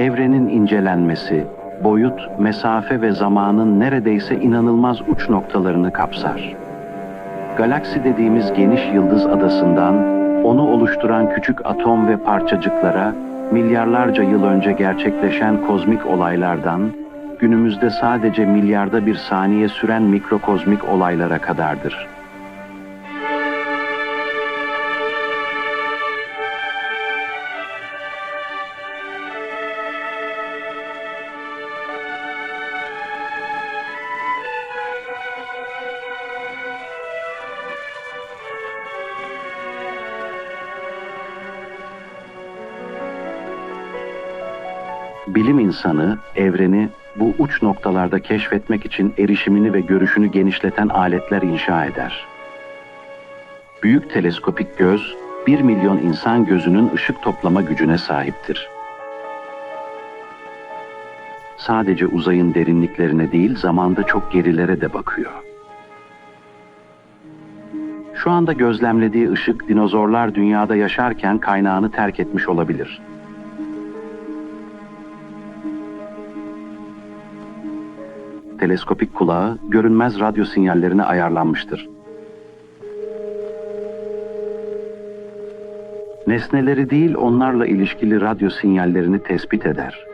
evrenin incelenmesi, boyut, mesafe ve zamanın neredeyse inanılmaz uç noktalarını kapsar. Galaksi dediğimiz geniş yıldız adasından, onu oluşturan küçük atom ve parçacıklara, milyarlarca yıl önce gerçekleşen kozmik olaylardan, günümüzde sadece milyarda bir saniye süren mikrokozmik olaylara kadardır. İnsanı evreni bu uç noktalarda keşfetmek için erişimini ve görüşünü genişleten aletler inşa eder. Büyük teleskopik göz, 1 milyon insan gözünün ışık toplama gücüne sahiptir. Sadece uzayın derinliklerine değil, zamanda çok gerilere de bakıyor. Şu anda gözlemlediği ışık dinozorlar dünyada yaşarken kaynağını terk etmiş olabilir. Teleskopik kulağı görünmez radyo sinyallerine ayarlanmıştır. Nesneleri değil onlarla ilişkili radyo sinyallerini tespit eder.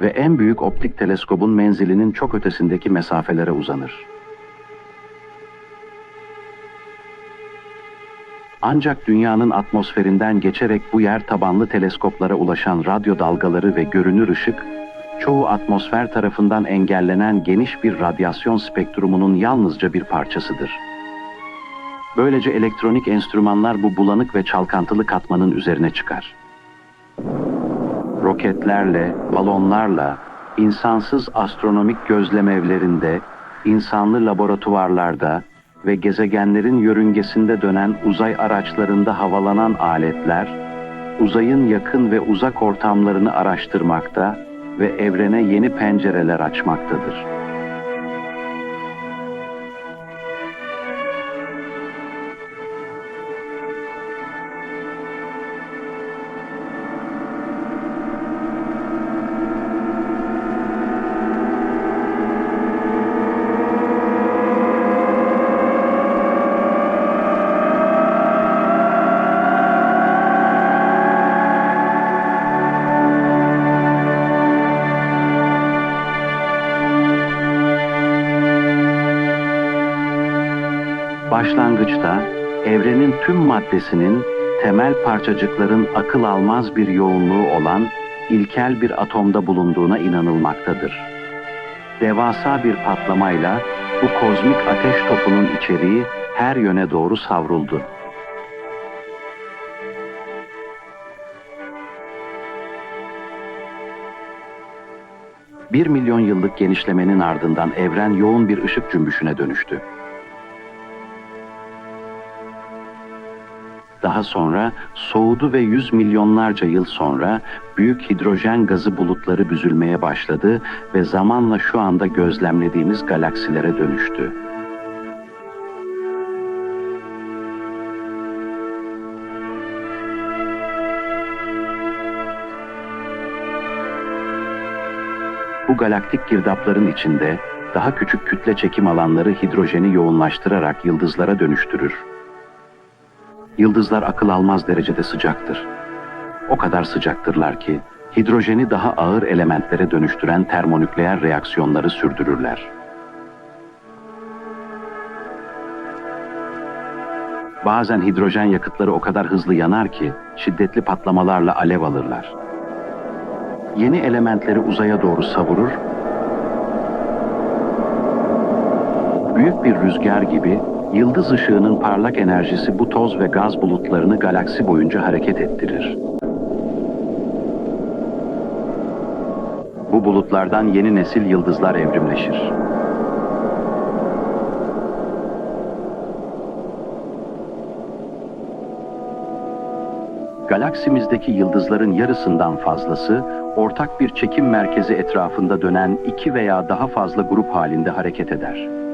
Ve en büyük optik teleskobun menzilinin çok ötesindeki mesafelere uzanır. Ancak dünyanın atmosferinden geçerek bu yer tabanlı teleskoplara ulaşan radyo dalgaları ve görünür ışık çoğu atmosfer tarafından engellenen geniş bir radyasyon spektrumunun yalnızca bir parçasıdır. Böylece elektronik enstrümanlar bu bulanık ve çalkantılı katmanın üzerine çıkar. Roketlerle, balonlarla, insansız astronomik gözlemevlerinde, insanlı laboratuvarlarda ve gezegenlerin yörüngesinde dönen uzay araçlarında havalanan aletler, uzayın yakın ve uzak ortamlarını araştırmakta ve evrene yeni pencereler açmaktadır. Başlangıçta evrenin tüm maddesinin temel parçacıkların akıl almaz bir yoğunluğu olan ilkel bir atomda bulunduğuna inanılmaktadır. Devasa bir patlamayla bu kozmik ateş topunun içeriği her yöne doğru savruldu. Bir milyon yıllık genişlemenin ardından evren yoğun bir ışık cümbüşüne dönüştü. Daha sonra soğudu ve yüz milyonlarca yıl sonra büyük hidrojen gazı bulutları büzülmeye başladı ve zamanla şu anda gözlemlediğimiz galaksilere dönüştü. Bu galaktik girdapların içinde daha küçük kütle çekim alanları hidrojeni yoğunlaştırarak yıldızlara dönüştürür. Yıldızlar akıl almaz derecede sıcaktır. O kadar sıcaktırlar ki hidrojeni daha ağır elementlere dönüştüren termonükleer reaksiyonları sürdürürler. Bazen hidrojen yakıtları o kadar hızlı yanar ki şiddetli patlamalarla alev alırlar. Yeni elementleri uzaya doğru savurur, büyük bir rüzgar gibi Yıldız ışığının parlak enerjisi bu toz ve gaz bulutlarını galaksi boyunca hareket ettirir. Bu bulutlardan yeni nesil yıldızlar evrimleşir. Galaksimizdeki yıldızların yarısından fazlası ortak bir çekim merkezi etrafında dönen iki veya daha fazla grup halinde hareket eder.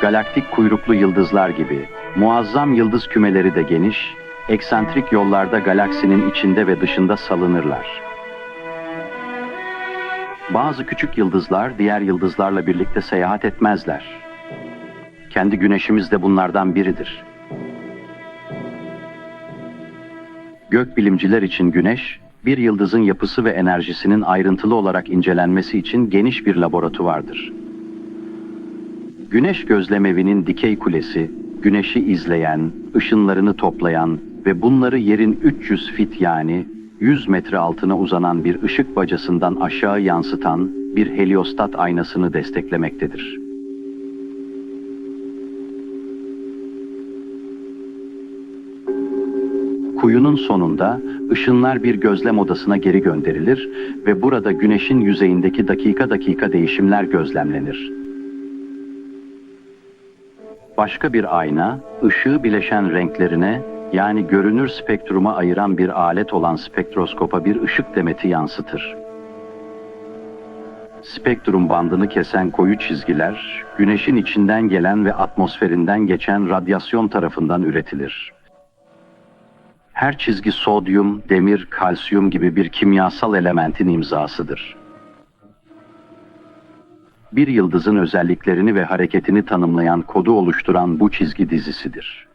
Galaktik kuyruklu yıldızlar gibi muazzam yıldız kümeleri de geniş, eksantrik yollarda galaksinin içinde ve dışında salınırlar. Bazı küçük yıldızlar diğer yıldızlarla birlikte seyahat etmezler. Kendi güneşimiz de bunlardan biridir. Gökbilimciler için güneş, bir yıldızın yapısı ve enerjisinin ayrıntılı olarak incelenmesi için geniş bir laboratuvardır. Güneş gözlemevinin dikey kulesi, güneşi izleyen, ışınlarını toplayan ve bunları yerin 300 fit yani 100 metre altına uzanan bir ışık bacasından aşağı yansıtan bir heliostat aynasını desteklemektedir. Kuyunun sonunda ışınlar bir gözlem odasına geri gönderilir ve burada güneşin yüzeyindeki dakika dakika değişimler gözlemlenir. Başka bir ayna, ışığı bileşen renklerine yani görünür spektruma ayıran bir alet olan spektroskopa bir ışık demeti yansıtır. Spektrum bandını kesen koyu çizgiler, güneşin içinden gelen ve atmosferinden geçen radyasyon tarafından üretilir. Her çizgi sodyum, demir, kalsiyum gibi bir kimyasal elementin imzasıdır. Bir yıldızın özelliklerini ve hareketini tanımlayan kodu oluşturan bu çizgi dizisidir.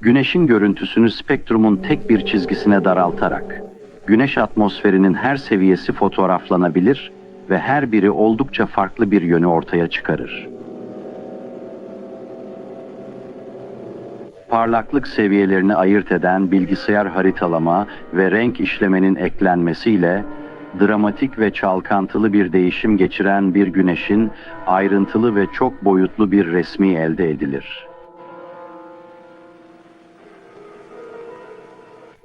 Güneşin görüntüsünü spektrumun tek bir çizgisine daraltarak, Güneş atmosferinin her seviyesi fotoğraflanabilir ve her biri oldukça farklı bir yönü ortaya çıkarır. parlaklık seviyelerini ayırt eden bilgisayar haritalama ve renk işlemenin eklenmesiyle dramatik ve çalkantılı bir değişim geçiren bir güneşin ayrıntılı ve çok boyutlu bir resmi elde edilir.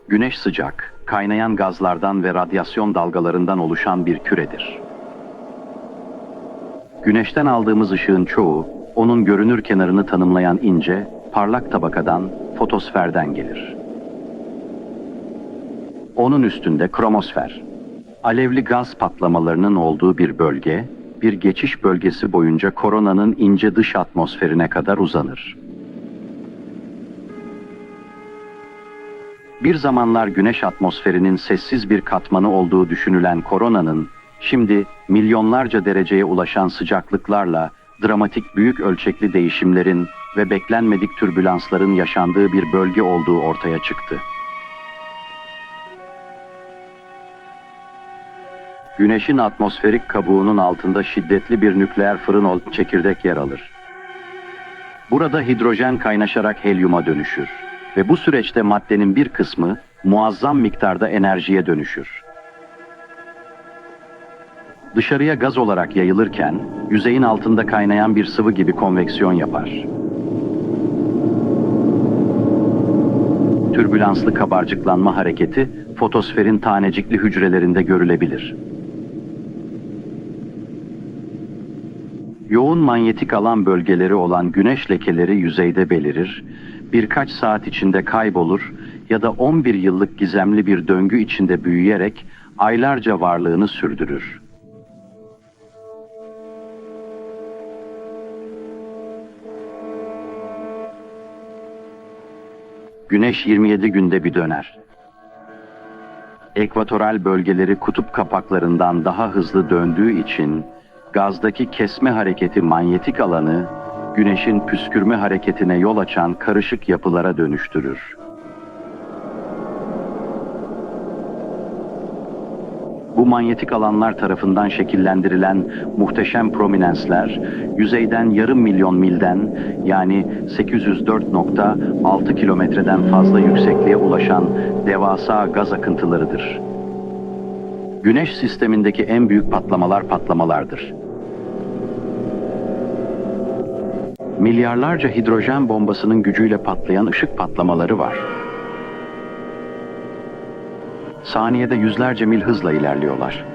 Güneş sıcak, kaynayan gazlardan ve radyasyon dalgalarından oluşan bir küredir. Güneşten aldığımız ışığın çoğu, onun görünür kenarını tanımlayan ince, parlak tabakadan, fotosferden gelir. Onun üstünde kromosfer, alevli gaz patlamalarının olduğu bir bölge, bir geçiş bölgesi boyunca koronanın ince dış atmosferine kadar uzanır. Bir zamanlar güneş atmosferinin sessiz bir katmanı olduğu düşünülen koronanın, şimdi milyonlarca dereceye ulaşan sıcaklıklarla dramatik büyük ölçekli değişimlerin ve beklenmedik türbülansların yaşandığı bir bölge olduğu ortaya çıktı. Güneşin atmosferik kabuğunun altında şiddetli bir nükleer fırın çekirdek yer alır. Burada hidrojen kaynaşarak helyuma dönüşür ve bu süreçte maddenin bir kısmı muazzam miktarda enerjiye dönüşür. Dışarıya gaz olarak yayılırken yüzeyin altında kaynayan bir sıvı gibi konveksiyon yapar. Türbülanslı kabarcıklanma hareketi fotosferin tanecikli hücrelerinde görülebilir. Yoğun manyetik alan bölgeleri olan güneş lekeleri yüzeyde belirir, birkaç saat içinde kaybolur ya da 11 yıllık gizemli bir döngü içinde büyüyerek aylarca varlığını sürdürür. Güneş 27 günde bir döner. Ekvatoral bölgeleri kutup kapaklarından daha hızlı döndüğü için gazdaki kesme hareketi manyetik alanı güneşin püskürme hareketine yol açan karışık yapılara dönüştürür. Bu manyetik alanlar tarafından şekillendirilen muhteşem prominensler, yüzeyden yarım milyon milden yani 804.6 kilometreden fazla yüksekliğe ulaşan devasa gaz akıntılarıdır. Güneş sistemindeki en büyük patlamalar patlamalardır. Milyarlarca hidrojen bombasının gücüyle patlayan ışık patlamaları var. Saniyede yüzlerce mil hızla ilerliyorlar.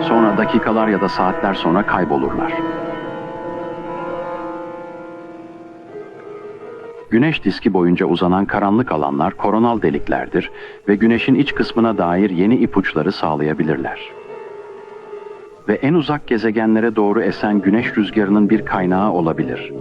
Sonra dakikalar ya da saatler sonra kaybolurlar. Güneş diski boyunca uzanan karanlık alanlar koronal deliklerdir ve güneşin iç kısmına dair yeni ipuçları sağlayabilirler ve en uzak gezegenlere doğru esen güneş rüzgarının bir kaynağı olabilir.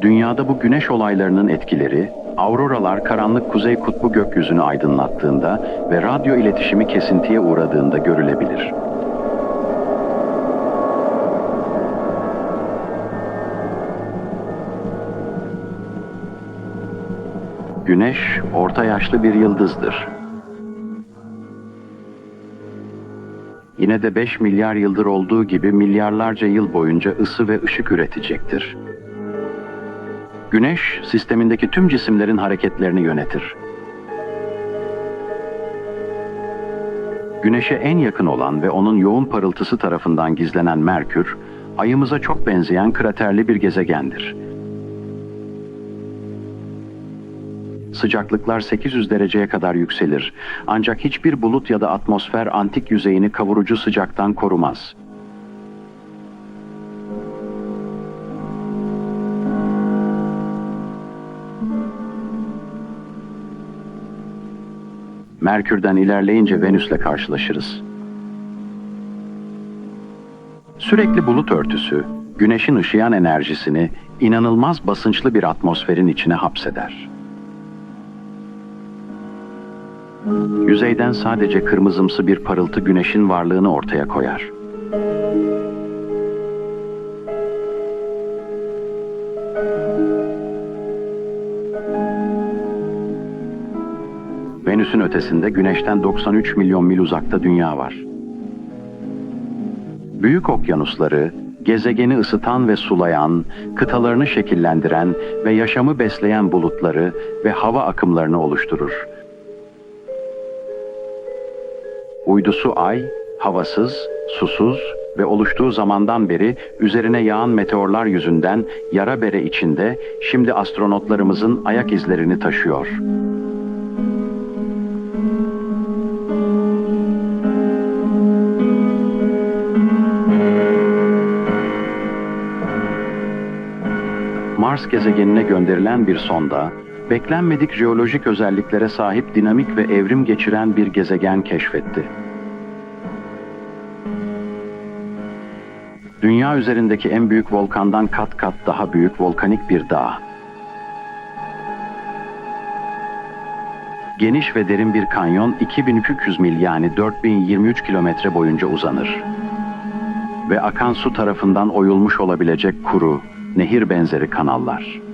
Dünyada bu güneş olaylarının etkileri, Auroralar karanlık kuzey kutbu gökyüzünü aydınlattığında ve radyo iletişimi kesintiye uğradığında görülebilir. Güneş orta yaşlı bir yıldızdır. Yine de 5 milyar yıldır olduğu gibi milyarlarca yıl boyunca ısı ve ışık üretecektir. Güneş, sistemindeki tüm cisimlerin hareketlerini yönetir. Güneşe en yakın olan ve onun yoğun parıltısı tarafından gizlenen Merkür, ayımıza çok benzeyen kraterli bir gezegendir. Sıcaklıklar 800 dereceye kadar yükselir. Ancak hiçbir bulut ya da atmosfer antik yüzeyini kavurucu sıcaktan korumaz. Merkür'den ilerleyince Venüs'le karşılaşırız. Sürekli bulut örtüsü, güneşin ışıyan enerjisini inanılmaz basınçlı bir atmosferin içine hapseder. Yüzeyden sadece kırmızımsı bir parıltı güneşin varlığını ortaya koyar. Venüs'ün ötesinde Güneş'ten 93 milyon mil uzakta dünya var. Büyük okyanusları, gezegeni ısıtan ve sulayan, kıtalarını şekillendiren ve yaşamı besleyen bulutları ve hava akımlarını oluşturur. Uydusu Ay, havasız, susuz ve oluştuğu zamandan beri üzerine yağan meteorlar yüzünden yara bere içinde şimdi astronotlarımızın ayak izlerini taşıyor. Mars gezegenine gönderilen bir sonda, beklenmedik jeolojik özelliklere sahip dinamik ve evrim geçiren bir gezegen keşfetti. Dünya üzerindeki en büyük volkandan kat kat daha büyük volkanik bir dağ. Geniş ve derin bir kanyon 2300 mil yani 4023 kilometre boyunca uzanır. Ve akan su tarafından oyulmuş olabilecek kuru, nehir benzeri kanallar.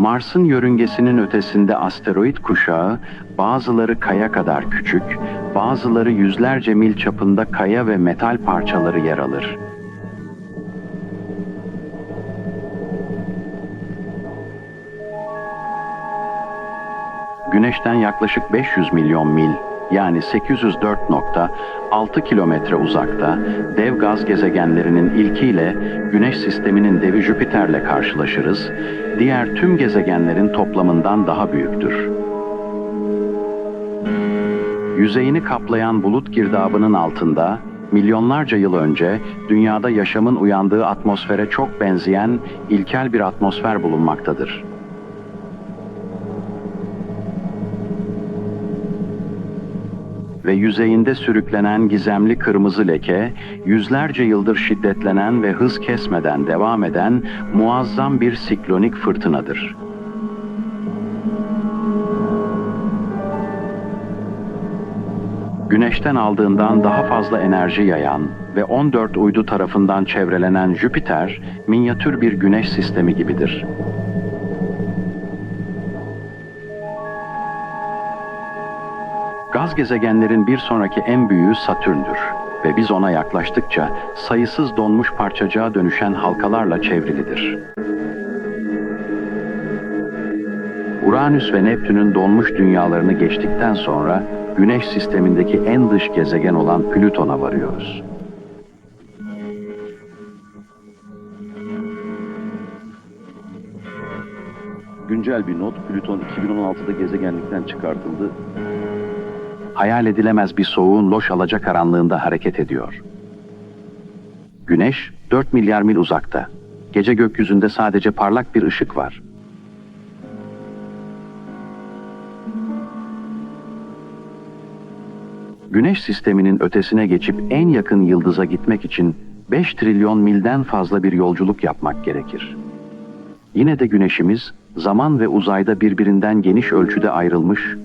Mars'ın yörüngesinin ötesinde asteroid kuşağı, bazıları kaya kadar küçük, bazıları yüzlerce mil çapında kaya ve metal parçaları yer alır. Güneş'ten yaklaşık 500 milyon mil, yani 804.6 kilometre uzakta dev gaz gezegenlerinin ilkiyle Güneş sisteminin devi Jüpiter'le karşılaşırız, diğer tüm gezegenlerin toplamından daha büyüktür. Yüzeyini kaplayan bulut girdabının altında, milyonlarca yıl önce dünyada yaşamın uyandığı atmosfere çok benzeyen ilkel bir atmosfer bulunmaktadır. Ve yüzeyinde sürüklenen gizemli kırmızı leke, yüzlerce yıldır şiddetlenen ve hız kesmeden devam eden muazzam bir siklonik fırtınadır. Güneşten aldığından daha fazla enerji yayan ve 14 uydu tarafından çevrelenen Jüpiter, minyatür bir güneş sistemi gibidir. Gaz gezegenlerin bir sonraki en büyüğü Satürn'dür ve biz ona yaklaştıkça sayısız donmuş parçacığa dönüşen halkalarla çevrilidir. Uranüs ve Neptün'ün donmuş dünyalarını geçtikten sonra Güneş sistemindeki en dış gezegen olan Plüton'a varıyoruz. Güncel bir not, Plüton 2016'da gezegenlikten çıkartıldı. Hayal edilemez bir soğuğun loş alacakaranlığında hareket ediyor. Güneş 4 milyar mil uzakta. Gece gökyüzünde sadece parlak bir ışık var. Güneş sisteminin ötesine geçip en yakın yıldıza gitmek için 5 trilyon milden fazla bir yolculuk yapmak gerekir. Yine de güneşimiz zaman ve uzayda birbirinden geniş ölçüde ayrılmış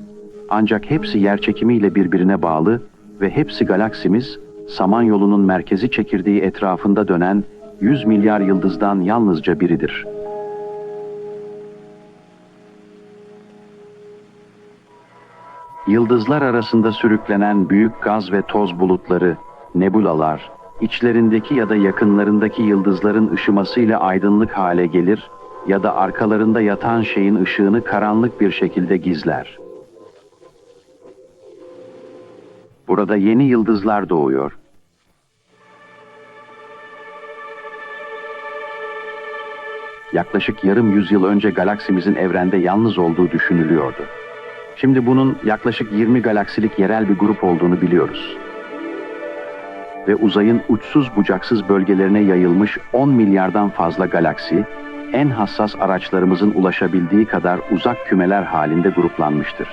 ancak hepsi yerçekimiyle birbirine bağlı ve hepsi galaksimiz Samanyolu'nun merkezi çekirdeği etrafında dönen 100 milyar yıldızdan yalnızca biridir. Yıldızlar arasında sürüklenen büyük gaz ve toz bulutları, nebulalar, içlerindeki ya da yakınlarındaki yıldızların ışımasıyla aydınlık hale gelir ya da arkalarında yatan şeyin ışığını karanlık bir şekilde gizler. Burada yeni yıldızlar doğuyor. Yaklaşık yarım yüzyıl önce galaksimizin evrende yalnız olduğu düşünülüyordu. Şimdi bunun yaklaşık 20 galaksilik yerel bir grup olduğunu biliyoruz. Ve uzayın uçsuz bucaksız bölgelerine yayılmış 10 milyardan fazla galaksi, en hassas araçlarımızın ulaşabildiği kadar uzak kümeler halinde gruplanmıştır.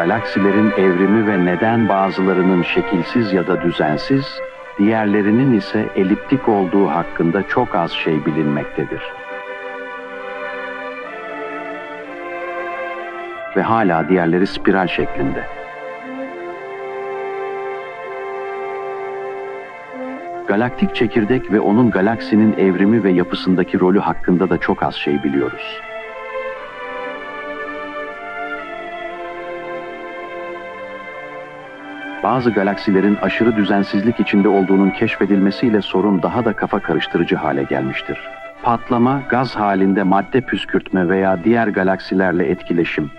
Galaksilerin evrimi ve neden bazılarının şekilsiz ya da düzensiz, diğerlerinin ise eliptik olduğu hakkında çok az şey bilinmektedir. Ve hala diğerleri spiral şeklinde. Galaktik çekirdek ve onun galaksinin evrimi ve yapısındaki rolü hakkında da çok az şey biliyoruz. Bazı galaksilerin aşırı düzensizlik içinde olduğunun keşfedilmesiyle sorun daha da kafa karıştırıcı hale gelmiştir. Patlama, gaz halinde madde püskürtme veya diğer galaksilerle etkileşim.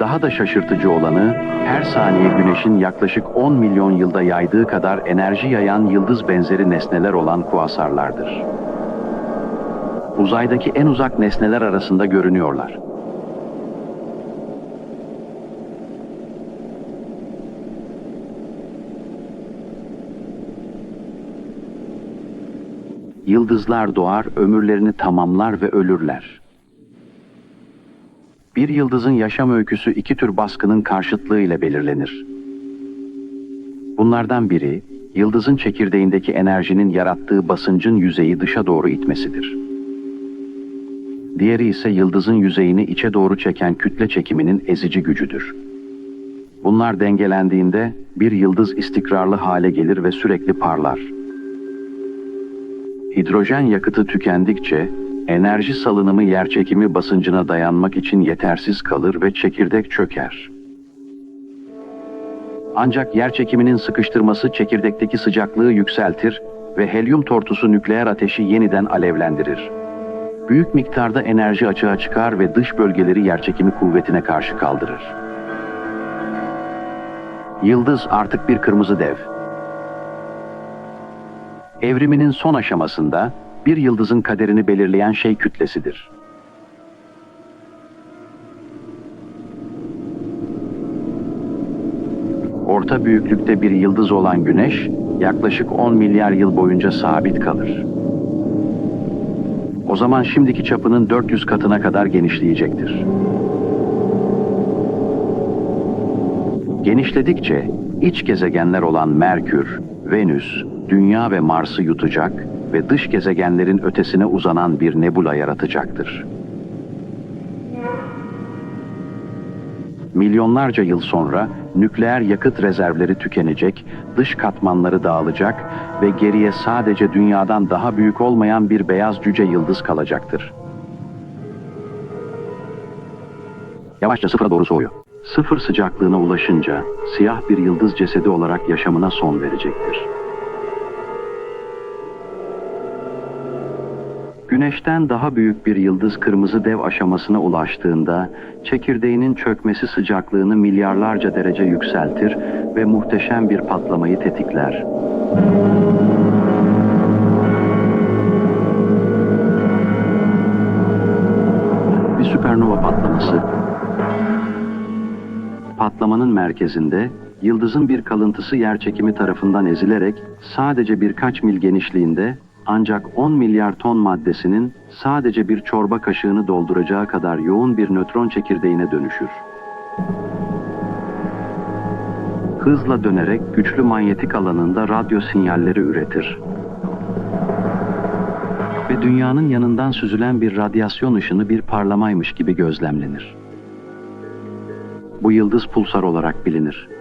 Daha da şaşırtıcı olanı, her saniye güneşin yaklaşık 10 milyon yılda yaydığı kadar enerji yayan yıldız benzeri nesneler olan kuasarlardır. Uzaydaki en uzak nesneler arasında görünüyorlar. Yıldızlar doğar, ömürlerini tamamlar ve ölürler. Bir yıldızın yaşam öyküsü iki tür baskının karşıtlığı ile belirlenir. Bunlardan biri, yıldızın çekirdeğindeki enerjinin yarattığı basıncın yüzeyi dışa doğru itmesidir. Diğeri ise yıldızın yüzeyini içe doğru çeken kütle çekiminin ezici gücüdür. Bunlar dengelendiğinde bir yıldız istikrarlı hale gelir ve sürekli parlar. Hidrojen yakıtı tükendikçe enerji salınımı yerçekimi basıncına dayanmak için yetersiz kalır ve çekirdek çöker. Ancak yerçekiminin sıkıştırması çekirdekteki sıcaklığı yükseltir ve helyum tortusu nükleer ateşi yeniden alevlendirir. Büyük miktarda enerji açığa çıkar ve dış bölgeleri yerçekimi kuvvetine karşı kaldırır. Yıldız artık bir kırmızı dev. Evriminin son aşamasında bir yıldızın kaderini belirleyen şey kütlesidir. Orta büyüklükte bir yıldız olan Güneş, yaklaşık 10 milyar yıl boyunca sabit kalır. O zaman şimdiki çapının 400 katına kadar genişleyecektir. Genişledikçe iç gezegenler olan Merkür, Venüs, Dünya ve Mars'ı yutacak ve dış gezegenlerin ötesine uzanan bir nebula yaratacaktır. Milyonlarca yıl sonra nükleer yakıt rezervleri tükenecek, dış katmanları dağılacak ve geriye sadece dünyadan daha büyük olmayan bir beyaz cüce yıldız kalacaktır. Yavaşça sıfıra doğru soğuyor. Sıfır sıcaklığına ulaşınca siyah bir yıldız cesedi olarak yaşamına son verecektir. Güneşten daha büyük bir yıldız kırmızı dev aşamasına ulaştığında çekirdeğinin çökmesi sıcaklığını milyarlarca derece yükseltir ve muhteşem bir patlamayı tetikler. Bir süpernova patlaması. Patlamanın merkezinde yıldızın bir kalıntısı yerçekimi tarafından ezilerek sadece birkaç mil genişliğinde ancak 10 milyar ton maddesinin sadece bir çorba kaşığını dolduracağı kadar yoğun bir nötron çekirdeğine dönüşür. Hızla dönerek güçlü manyetik alanında radyo sinyalleri üretir. Ve dünyanın yanından süzülen bir radyasyon ışını bir parlamaymış gibi gözlemlenir. Bu yıldız pulsar olarak bilinir.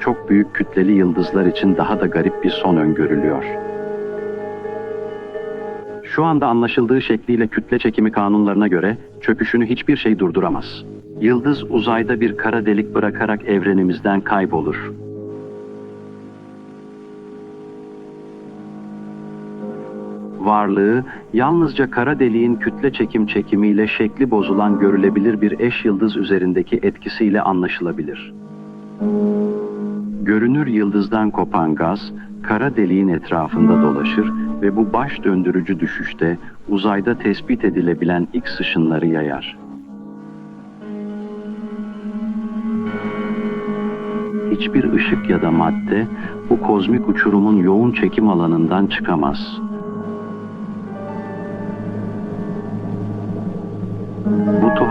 Çok büyük kütleli yıldızlar için daha da garip bir son öngörülüyor. Şu anda anlaşıldığı şekliyle kütle çekimi kanunlarına göre çöküşünü hiçbir şey durduramaz. Yıldız uzayda bir kara delik bırakarak evrenimizden kaybolur. Varlığı yalnızca kara deliğin kütle çekim çekimiyle şekli bozulan görülebilir bir eş yıldız üzerindeki etkisiyle anlaşılabilir. Görünür yıldızdan kopan gaz, kara deliğin etrafında dolaşır ve bu baş döndürücü düşüşte uzayda tespit edilebilen X ışınları yayar. Hiçbir ışık ya da madde bu kozmik uçurumun yoğun çekim alanından çıkamaz.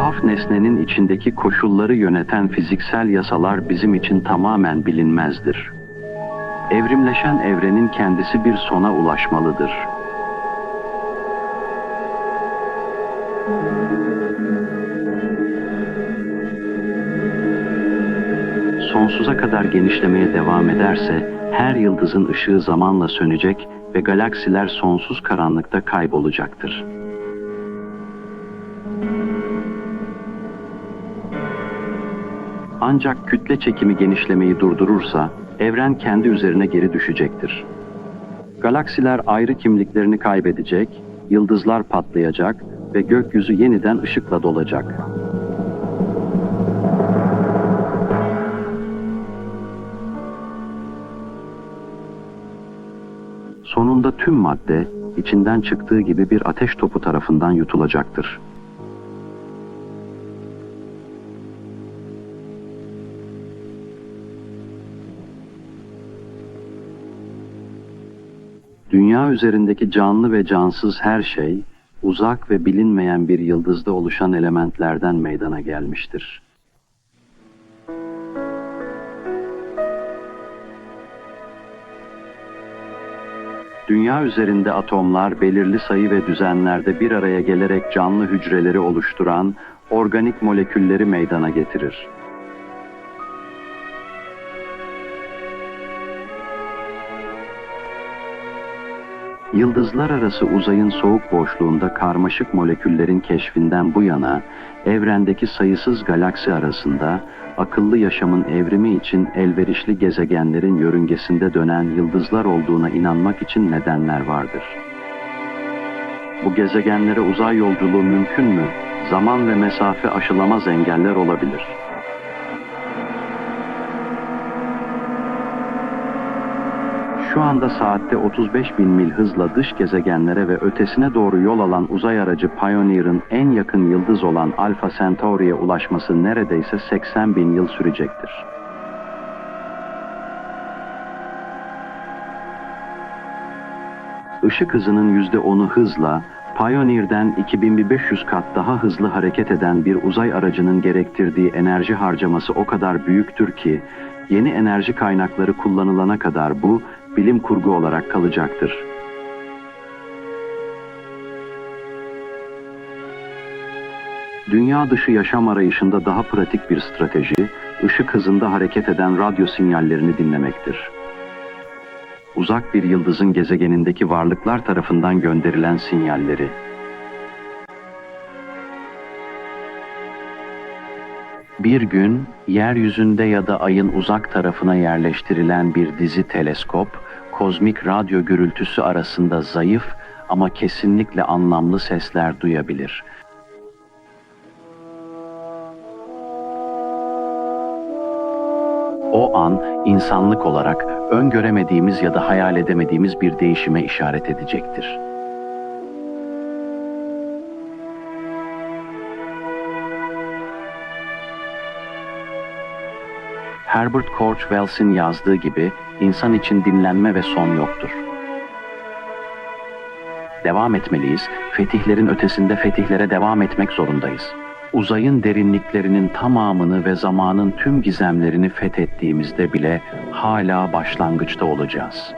Tuhaf nesnenin içindeki koşulları yöneten fiziksel yasalar bizim için tamamen bilinmezdir. Evrimleşen evrenin kendisi bir sona ulaşmalıdır. Sonsuza kadar genişlemeye devam ederse her yıldızın ışığı zamanla sönecek ve galaksiler sonsuz karanlıkta kaybolacaktır. Ancak kütle çekimi genişlemeyi durdurursa evren kendi üzerine geri düşecektir. Galaksiler ayrı kimliklerini kaybedecek, yıldızlar patlayacak ve gökyüzü yeniden ışıkla dolacak. Sonunda tüm madde içinden çıktığı gibi bir ateş topu tarafından yutulacaktır. Dünya üzerindeki canlı ve cansız her şey, uzak ve bilinmeyen bir yıldızda oluşan elementlerden meydana gelmiştir. Dünya üzerinde atomlar belirli sayı ve düzenlerde bir araya gelerek canlı hücreleri oluşturan organik molekülleri meydana getirir. Yıldızlar arası uzayın soğuk boşluğunda karmaşık moleküllerin keşfinden bu yana evrendeki sayısız galaksi arasında akıllı yaşamın evrimi için elverişli gezegenlerin yörüngesinde dönen yıldızlar olduğuna inanmak için nedenler vardır. Bu gezegenlere uzay yolculuğu mümkün mü? Zaman ve mesafe aşılamaz engeller olabilir. Şu anda saatte 35 bin mil hızla dış gezegenlere ve ötesine doğru yol alan uzay aracı Pioneer'ın en yakın yıldız olan Alpha Centauri'ye ulaşması neredeyse 80 bin yıl sürecektir. Işık hızının %10'u hızla, Pioneer'den 2500 kat daha hızlı hareket eden bir uzay aracının gerektirdiği enerji harcaması o kadar büyüktür ki, yeni enerji kaynakları kullanılana kadar bu, bilim kurgu olarak kalacaktır. Dünya dışı yaşam arayışında daha pratik bir strateji, ışık hızında hareket eden radyo sinyallerini dinlemektir. Uzak bir yıldızın gezegenindeki varlıklar tarafından gönderilen sinyalleri. Bir gün yeryüzünde ya da ayın uzak tarafına yerleştirilen bir dizi teleskop, kozmik radyo gürültüsü arasında zayıf ama kesinlikle anlamlı sesler duyabilir. O an insanlık olarak öngöremediğimiz ya da hayal edemediğimiz bir değişime işaret edecektir. Herbert Koch Wells'in yazdığı gibi İnsan için dinlenme ve son yoktur. Devam etmeliyiz. Fetihlerin ötesinde fetihlere devam etmek zorundayız. Uzayın derinliklerinin tamamını ve zamanın tüm gizemlerini fethettiğimizde bile hala başlangıçta olacağız.